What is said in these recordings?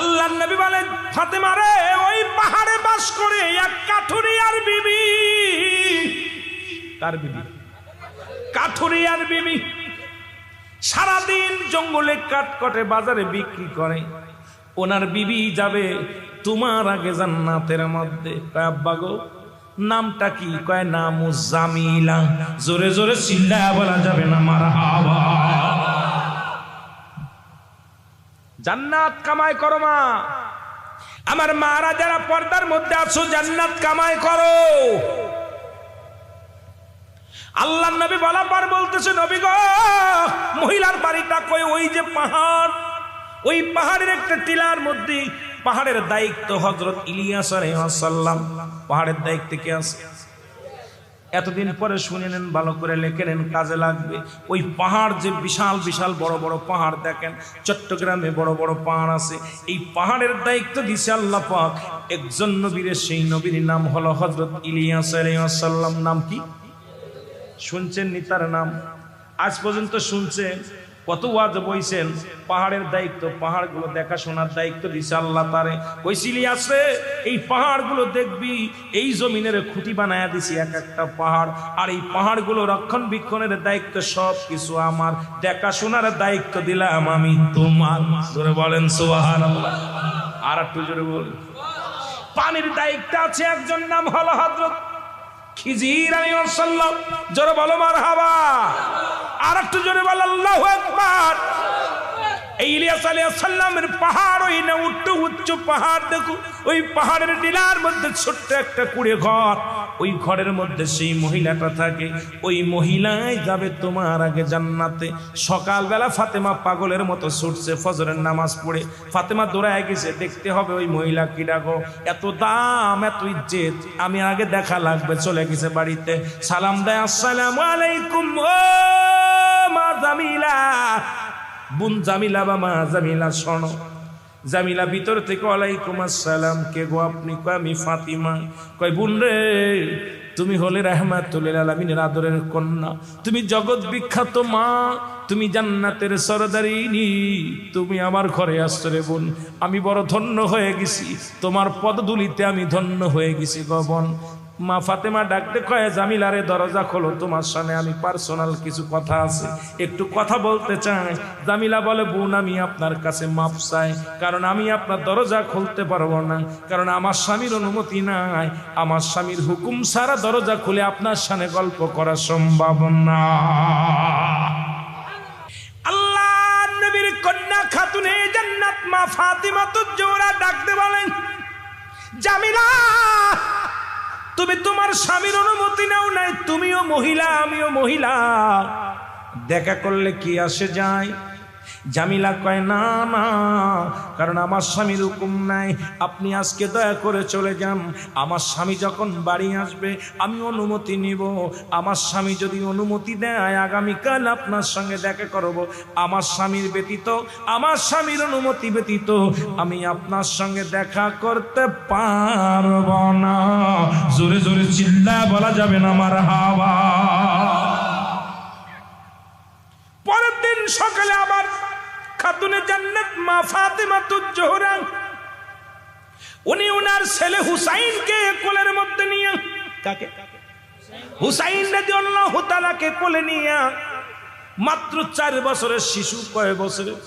আল্লাহ নবী বলেন, ফাতেমা ওই পাহাড়ে বাস করে এক কাঠুরিয়ার বিবি। কার বিবি? কাঠুরিয়ার বিবি। সারাদিন জঙ্গলে কাটকটে বাজারে বিক্রি করে। ওনার বিবি যাবে তোমার আগে জান্নাতের মধ্যে। আব্বা গো, নামটা কি? কয় নাম জামিলা জোরে জোরে চিল্লা বলা যাবে না, মারা হাওয়া। জান্নাত কামাই করো মা। আমার মারা যারা পর্দার মধ্যে আছো, জান্নাত কামাই করো। আল্লাহ নবী বলা পার বলতেছে, নবী মহিলার বাড়িটা কই? ওই যে পাহাড়। ওই পাহাড়ের একটা টিলার মধ্যে পাহাড়ের দায়িত্ব হজরত ইলিয়াস আলাইহিসসালাম পাহাড়ের দায়িত্বে কে আছে? এতদিন পরে শুনে নেন, ভালো করে লেখে নেন, কাজে লাগবে। ওই পাহাড় যে বিশাল বিশাল বড় বড় পাহাড়, দেখেন, চট্টগ্রামে বড় বড় পাহাড় আছে। এই পাহাড়ের দায়িত্ব দিছে আল্লাহ পাক। একজন নবীরের সেই নবীর নাম হলো হজরত ইলিয়াস আলাইহিসসালাম নাম কি? শুনছেন নি তার নাম? আজ পর্যন্ত শুনছেন? কত ওয়াজ বইছেন? পাহাড়ের দায়িত্ব, পাহাড়গুলো দেখাশোনার দায়িত্ব দিছে আল্লাহ তারে। কইছিলি আছে এই পাহাড়গুলো দেখবি, এই জমিনের খুঁটি বানায়া দিছি এক একটা পাহাড়। আর এই পাহাড়গুলো রক্ষণবেক্ষণের দায়িত্ব সব কিছু আমার। দেখাশোনার দায়িত্ব দিলাম আমি তোমার। জোরে বলেন, সুবহানাল্লাহ। আর একটু জোরে বল। পানির দায়িত্ব আছে একজন নাম হলো হযরত খিজির সালাম। জোরে বলো, মারহাবা। আর জোরে বল আল্লাহু আকবার। এই ইলিয়াস আলাইহিস সালামের পাহাড় ওই উচ্চ উচ্চ পাহাড়, দেখো, ওই পাহাড়ের টিলার মধ্যে ছোট্ট একটা কুড়ে ঘর। ওই ঘরের মধ্যে সেই মহিলাটা থাকে। ওই মহিলাই যাবে তোমার আগে জান্নাতে। সকালবেলা ফাতেমা পাগলের মতো ছুটছে, ফজরের নামাজ পড়ে। ফাতেমা দৌড়ায় গেছে, দেখতে হবে ওই মহিলা কি ডাকো। এত দাম, এত ইজ্জত, আমি আগে দেখা লাগবে, চলে গেছে বাড়িতে। সালাম দেয়, আসসালাম আলাইকুম, ও মা জামিলা। বুন জামিলা বা মা জামিলা, শোনো। জামিলা ভিতর থেকে ওয়ালাইকুম আসসালাম। কে গো আপনি? কয়, আমি ফাতিমা। কয়, বোন রে, তুমি হলে রাহমাতুল আলামিনের আদরের কন্যা। তুমি জগৎ বিখ্যাত মা, তুমি জান্নাতের সরদারিনী। তুমি আমার ঘরে আসছো রে বোন। আমি বড় ধন্য হয়ে গেছি। তোমার পদধূলিতে আমি ধন্য হয়ে গেছি গো বোন। মা ফাতেমা ডাকতে কয়ে জামিলারে দরজা খোলো, তোমার সামনে আমি পার্সোনাল কিছু কথা আছে। একটু কথা বলতে চাই। জামিলা বলে, বোন, আমি আপনার কাছে মাপ চাই, কারণ আমি আপনার দরজা খুলতে পারব না, কারণ আমার স্বামীর অনুমতি নাই। আমার স্বামীর হুকুম সারা দরজা খুলে আপনার সামনে গল্প করা সম্ভব না। আল্লাহ নবীর কন্যা খাতুনে জান্নাত মা ফাতিমা তো জোড়া ডাকতে বলেন তুমি তোমার স্বামীর অনুমতি নাও নাই, তুমিও মহিলা, আমিও মহিলা। দেখা করলে কি আসে যায়? জামিলা কয়, না না, কারণ আমার স্বামীর হুকুম নাই। আপনি আজকে দয়া করে চলে যান। আমার স্বামী যখন বাড়ি আসবে, আমি অনুমতি নিব। আমার স্বামী যদি অনুমতি দেয়, আগামীকাল আপনার সঙ্গে দেখা করব। আমার স্বামীর ব্যতীত, আমার স্বামীর অনুমতি ব্যতীত, আমি আপনার সঙ্গে দেখা করতে পারব না। জোরে জোরে চিল্লা বলা যাবে না আমার হাওয়া। সকালে আবার খাতুনে জান্নাত মা ফাতেমা জোহরা উনি উনার ছেলে হুসাইনকে কোলের মধ্যে নিয়ে কাকে? হুসাইন রাদিয়াল্লাহু তাআলাকে কোলে নিয়ে মাত্র চার বছরের শিশু, কয় বছরের?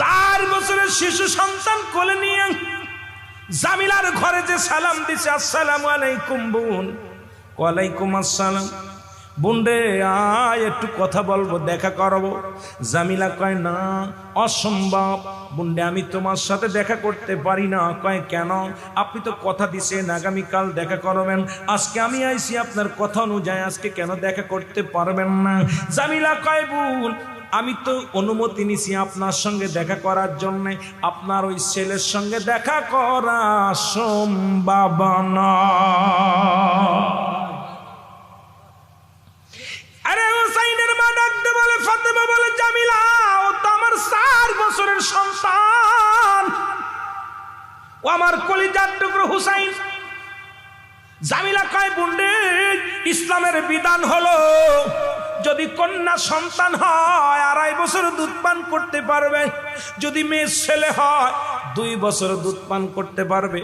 চার বছরের শিশু সন্তান কোলে নিয়ে জামিলার ঘরে যে সালাম দিছে, আসসালামু আলাইকুম বোন। ওয়ালাইকুম আসসালাম। বুন্ডে, আয়, একটু কথা বলব, দেখা করব। জামিলা কয়, না, অসম্ভব। বুন্ডে, আমি তোমার সাথে দেখা করতে পারি না। কয়, কেন? আপনি তো কথা দিছেন, আগামীকাল দেখা করবেন। আজকে আমি আইছি আপনার কথা অনুযায়ী, আজকে কেন দেখা করতে পারবেন না? জামিলা কয় বোন আমি তো অনুমতি নিছি আপনার সঙ্গে দেখা করার জন্য। আপনার ওই ছেলের সঙ্গে দেখা করা সম্ভাবনা জামিলা কয়, বুন্ডে, ইসলামের বিধান হলো, যদি কন্যা সন্তান হয়, আড়াই বছর দুধ পান করতে পারবে। যদি মেয়ে ছেলে হয়, দুই বছর দুধ পান করতে পারবে।